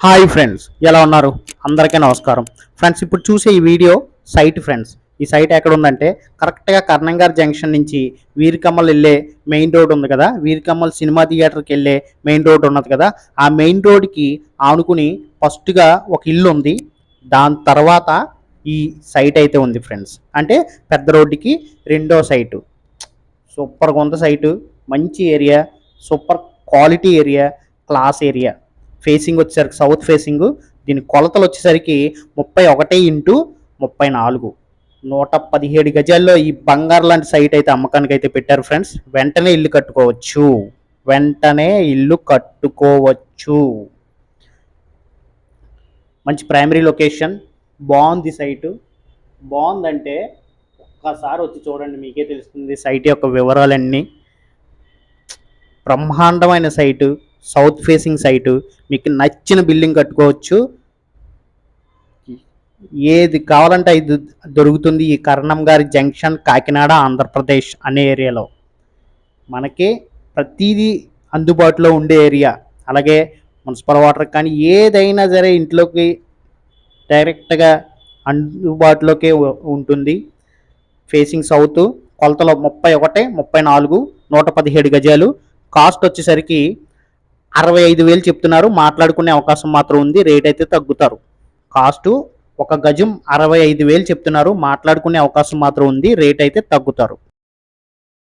Hi friends ఎలా ఉన్నారు? అందరికీ నమస్కారం. ఫ్రెండ్స్ ఇప్పుడు చూసే ఈ వీడియో సైట్ ఫ్రెండ్స్ ఈ సైట్ ఎక్కడ ఉందంటే కరెక్ట్గా కర్ణంగార్ జంక్షన్ నుంచి వీరికమ్మల్ వెళ్ళే మెయిన్ రోడ్ ఉంది కదా? వీరికమ్మల్ సినిమా థియేటర్కి వెళ్ళే మెయిన్ రోడ్ ఉన్నది కదా? ఆ మెయిన్ రోడ్కి ఆనుకుని ఫస్ట్గా ఒక ఇల్లు ఉంది. దాని తర్వాత ఈ సైట్ అయితే ఉంది ఫ్రెండ్స్ అంటే పెద్ద రోడ్డుకి రెండో సైటు సూపర్గా ఉంది సైటు మంచి area super quality area class area facing వచ్చేసరికి సౌత్ ఫేసింగ్ దీని కొలతలు వచ్చేసరికి ముప్పై ఒకటి ఇంటూ ముప్పై నాలుగు. నూట పదిహేడు గజాల్లో ఈ బంగారు లాంటి సైట్ అయితే అమ్మకానికి అయితే పెట్టారు ఫ్రెండ్స్ వెంటనే ఇల్లు కట్టుకోవచ్చు. వెంటనే ఇల్లు కట్టుకోవచ్చు. మంచి ప్రైమరీ లొకేషన్ బాగుంది సైటు బాగుందంటే ఒక్కసారి వచ్చి చూడండి మీకే తెలుస్తుంది సైట్ యొక్క వివరాలన్నీ. బ్రహ్మాండమైన సైటు సౌత్ ఫేసింగ్ సైటు. మీకు నచ్చిన బిల్డింగ్ కట్టుకోవచ్చు. ఏది కావాలంటే ఇది దొరుకుతుంది ఈ కరణం గారి జంక్షన్ కాకినాడ ఆంధ్రప్రదేశ్ అనే ఏరియాలో. మనకి ప్రతిదీ అందుబాటులో ఉండే ఏరియా. అలాగే మున్సిపల్ వాటర్ కానీ ఏదైనా సరే ఇంట్లోకి డైరెక్ట్గా అందుబాటులోకే ఉంటుంది. ఫేసింగ్ సౌత్ కొలతలో ముప్పై ఒకటి ముప్పై నాలుగు నూట పదిహేడు గజాలు. కాస్ట్ వచ్చేసరికి అరవై ఐదు వేలు చెప్తున్నారు. మాట్లాడుకునే అవకాశం మాత్రం ఉంది. రేట్ అయితే తగ్గుతారు. కాస్టు ఒక గజం అరవై ఐదు వేలు చెప్తున్నారు. మాట్లాడుకునే అవకాశం మాత్రం ఉంది. రేట్ అయితే తగ్గుతారు.